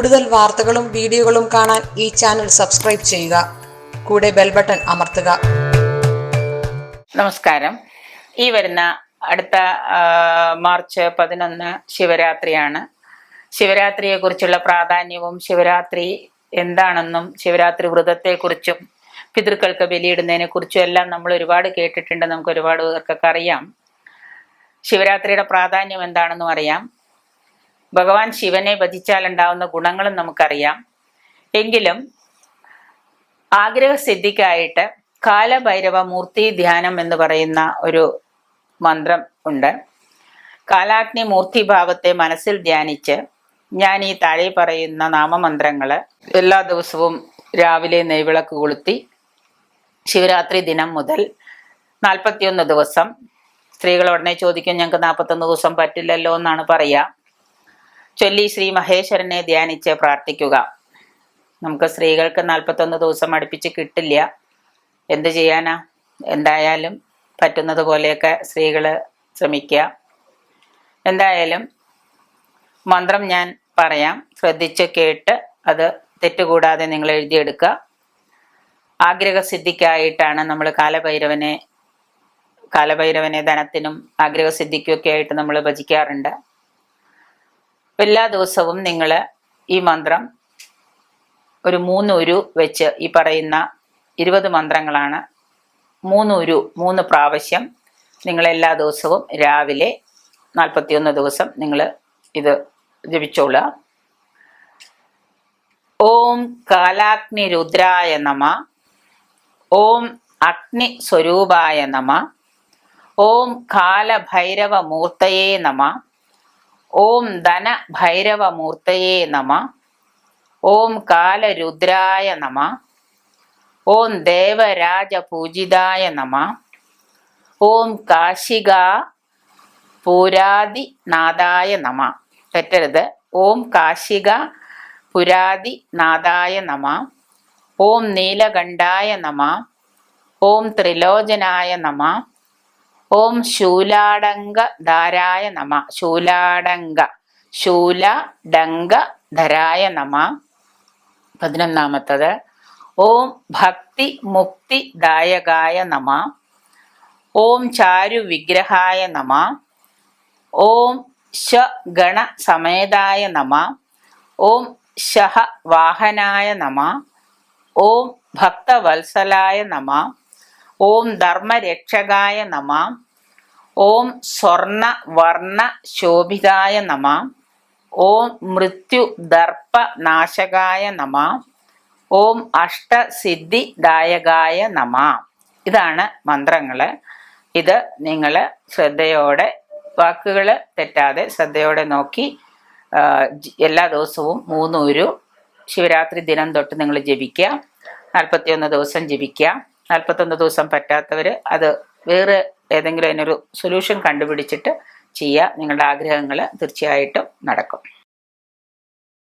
കൂടുതൽ വാർത്തകളും വീഡിയോകളും കാണാൻ ഈ ചാനൽ സബ്സ്ക്രൈബ് ചെയ്യുക. കൂടെ ബെൽ ബട്ടൺ അമർത്തുക. നമസ്കാരം. ഈ വരുന്ന അടുത്ത മാർച്ച് പതിനൊന്ന് ശിവരാത്രിയാണ്. ശിവരാത്രിയെ കുറിച്ചുള്ള പ്രാധാന്യവും ശിവരാത്രി എന്താണെന്നും ശിവരാത്രി വ്രതത്തെക്കുറിച്ചും പിതൃക്കൾക്ക് ബലിയിടുന്നതിനെ കുറിച്ചും എല്ലാം നമ്മൾ ഒരുപാട് കേട്ടിട്ടുണ്ട്. നമുക്ക് ഒരുപാട് പേർക്കൊക്കെ അറിയാം. ശിവരാത്രിയുടെ പ്രാധാന്യം എന്താണെന്നും അറിയാം. ഭഗവാൻ ശിവനെ ഭജിച്ചാൽ ഉണ്ടാവുന്ന ഗുണങ്ങളും നമുക്കറിയാം. എങ്കിലും ആഗ്രഹസിദ്ധിക്കായിട്ട് കാലഭൈരവ മൂർത്തി ധ്യാനം എന്ന് പറയുന്ന ഒരു മന്ത്രം ഉണ്ട്. കാലാഗ്നി മൂർത്തി മൂർത്തിഭാവത്തെ മനസ്സിൽ ധ്യാനിച്ച് ഞാൻ ഈ താഴെ പറയുന്ന നാമമന്ത്രങ്ങൾ എല്ലാ ദിവസവും രാവിലെ നെയ്വിളക്ക് കൊളുത്തി ശിവരാത്രി ദിനം മുതൽ നാൽപ്പത്തിയൊന്ന് ദിവസം സ്ത്രീകൾ ഉടനെ ചോദിക്കും ഞങ്ങൾക്ക് നാൽപ്പത്തൊന്ന് ദിവസം പറ്റില്ലല്ലോ എന്നാണ് പറയുക ചൊല്ലി ശ്രീ മഹേശ്വരനെ ധ്യാനിച്ച് പ്രാർത്ഥിക്കുക. നമുക്ക് സ്ത്രീകൾക്ക് നാൽപ്പത്തൊന്ന് ദിവസം അടുപ്പിച്ച് കിട്ടില്ല. എന്ത് ചെയ്യാനാ? എന്തായാലും പറ്റുന്നത് പോലെയൊക്കെ സ്ത്രീകൾ ശ്രമിക്കുക. എന്തായാലും മന്ത്രം ഞാൻ പറയാം. ശ്രദ്ധിച്ച് കേട്ട് അത് തെറ്റുകൂടാതെ നിങ്ങൾ എഴുതിയെടുക്കുക. ആഗ്രഹസിദ്ധിക്കായിട്ടാണ് നമ്മൾ കാലഭൈരവനെ കാലഭൈരവനെ ധനത്തിനും ആഗ്രഹസിദ്ധിക്കുമൊക്കെ ആയിട്ട് നമ്മൾ ഭജിക്കാറുണ്ട്. എല്ലാ ദിവസവും നിങ്ങൾ ഈ മന്ത്രം ഒരു മൂന്നുരു വെച്ച് ഈ പറയുന്ന ഇരുപത് മന്ത്രങ്ങളാണ്. മൂന്നുരു മൂന്ന് പ്രാവശ്യം നിങ്ങൾ എല്ലാ ദിവസവും രാവിലെ നാൽപ്പത്തിയൊന്ന് ദിവസം നിങ്ങൾ ഇത് ജപിച്ചോളുക. ഓം കാലാഗ്നി രുദ്രായ നമ ഓം അഗ്നി സ്വരൂപായ നമ ഓം കാലഭൈരവ മൂർത്തയേ നമ ഓം ധന ഭൈരവ മൂർത്തയേ നമ. ഓം കാലരുദ്രായ നമ. ഓം ദേവരാജ പൂജിതായ നമ. ഓം കാശിക പുരാതിനാഥായ നമ. തെറ്റരുത്. ഓം കാശിക പുരാതിനാഥായ നമ. ഓം നീലകണ്ഠായ നമ. ഓം ത്രിലോചനായ നമ. ഓം ശൂലാടങ്ക ധാരായ നമ. ശൂലാടങ്ക ശൂല ഡങ്ക ധരായ നമ. പതിനൊന്നാമത്തത്. ഓം ഭക്തി മുക്തി ദായകായ നമ. ഓം ചാരു വിഗ്രഹായ നമ. ഓം ശ ഗണ സമേതായ നമ. ഓം ശഹ വാഹനായ നമ. ഓം ഭക്തവത്സലായ നമ. ഓം ധർമ്മരക്ഷകായ നമ. ഓം സ്വർണ വർണ ശോഭിതായ നമ. ഓം മൃത്യു ദർപ്പ നാശകായ നമ. ഓം അഷ്ടസിദ്ധിദായകായ നമ. ഇതാണ് മന്ത്രങ്ങൾ ഇത് നിങ്ങൾ ശ്രദ്ധയോടെ വാക്കുകൾ തെറ്റാതെ ശ്രദ്ധയോടെ നോക്കി എല്ലാ ദിവസവും മൂന്നൂരു ശിവരാത്രി ദിനം തൊട്ട് നിങ്ങൾ ജപിക്കുക. നാൽപ്പത്തിയൊന്ന് ദിവസം ജപിക്കുക. നാൽപ്പത്തൊന്ന് ദിവസം പറ്റാത്തവർ അത് വേറെ ഏതെങ്കിലും അതിനൊരു സൊല്യൂഷൻ കണ്ടുപിടിച്ചിട്ട് ചെയ്യുക നിങ്ങളുടെ ആഗ്രഹങ്ങൾ തീർച്ചയായിട്ടും നടക്കും.